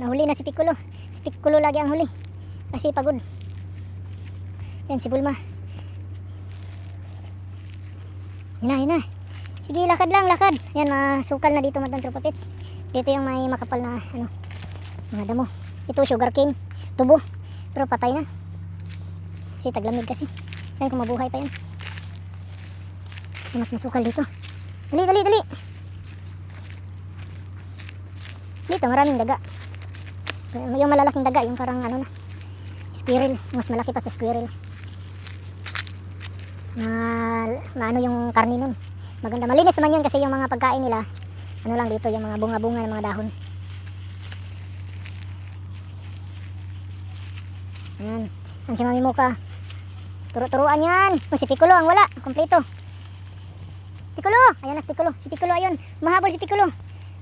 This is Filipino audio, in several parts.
nahuli na si Piccolo. Si Piccolo lagi ang huli. Kasi pagod. Yan si Bulma. Yun na. Sige, lakad lang, lakad. Yan, masukal na dito madang tropa pits. Dito yung may makapal na, ano, mga damo. Ito, sugar cane. Tubo. Pero patay na. Kasi taglamig kasi. Yan, kung mabuhay pa yan. Mas masukal dito. Dali, dali, dali. Dito, maraming daga. Yung malalaking daga, yung parang ano na, squirrel. Mas malaki pa sa squirrel. Na, ano yung karni nun. Maganda. Malinis naman yun kasi yung mga pagkain nila, ano lang dito, yung mga bunga-bunga ng mga dahon. Yan si Mami Mocha. Turo-turuan yan. O, si Piccolo ang wala. Kompleto. Piccolo! Ayan na si Piccolo. Si Piccolo ayun. Mahabol si Piccolo.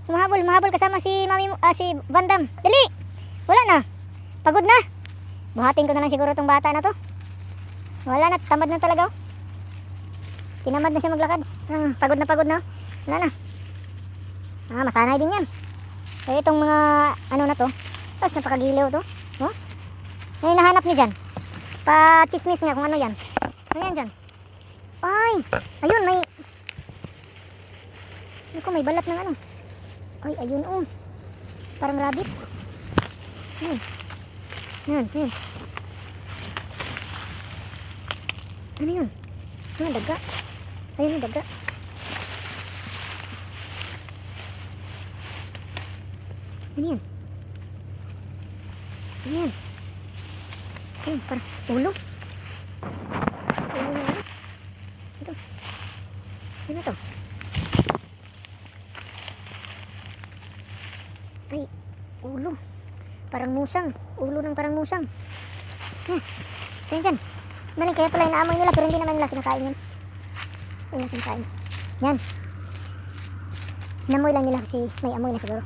Humahabol, mahabol kasama si Mami ah, si Bandam. Dali! Wala na. Pagod na. Buhatin ko na lang siguro tong bata na to. Wala na, tamad na talaga. oh. Tinamad na siya maglakad. Ah, pagod na pagod na. Wala na. Ah, masanay din yan. Kaya itong mga ano na to. Tapos napakagiliw to. Oh? May nahanap niyo dyan. Pa-chismis nga kung ano yan. Ano yan dyan? Ay! Ayun, may... Ano ko, may balat ng ano. Ay, ayun oh. Parang rabbit. Yan. Yan, yan. Ano yun? Ano, daga? Ayun yung daga. Ano yan? Ano yan? Ayun, parang ulo. Ulo na ano? Ito. Ano to? Ay, ulo. Parang musang. Ulo ng parang musang. Heh. Yan dyan. Maling kaya pala inaamoy nila pero hindi naman nila kinakain yun. Hindi nila kinakain. Yan. Inamoy lang nila kasi may amoy na siguro.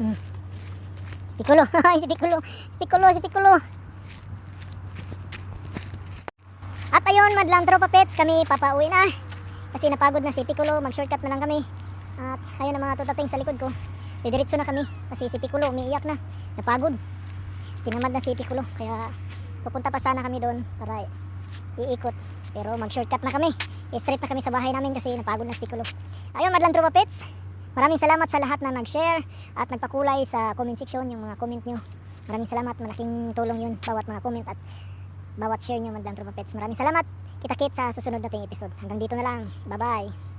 Hmm. Si Piccolo, si Piccolo. At ayun, madlang tropa pets, kami papauwi na. Kasi napagod na si Piccolo, mag-shortcut na lang kami. At ayun ang mga tutating sa likod ko. Didiretso na kami kasi si Piccolo umiiyak na. Napagod. Tinamad na si Piccolo kaya pupunta pa sana kami doon para iikot. Pero mag-shortcut na kami. I-straight na kami sa bahay namin kasi napagod na si Piccolo. Ayun, madlang tropa pets. Maraming salamat sa lahat na nag-share at nagpakulay sa comment section yung mga comment nyo. Maraming salamat, malaking tulong yun bawat mga comment at bawat share nyo madlang tropa pets. Maraming salamat. Kita-kit sa susunod nating episode. Hanggang dito na lang. Bye-bye.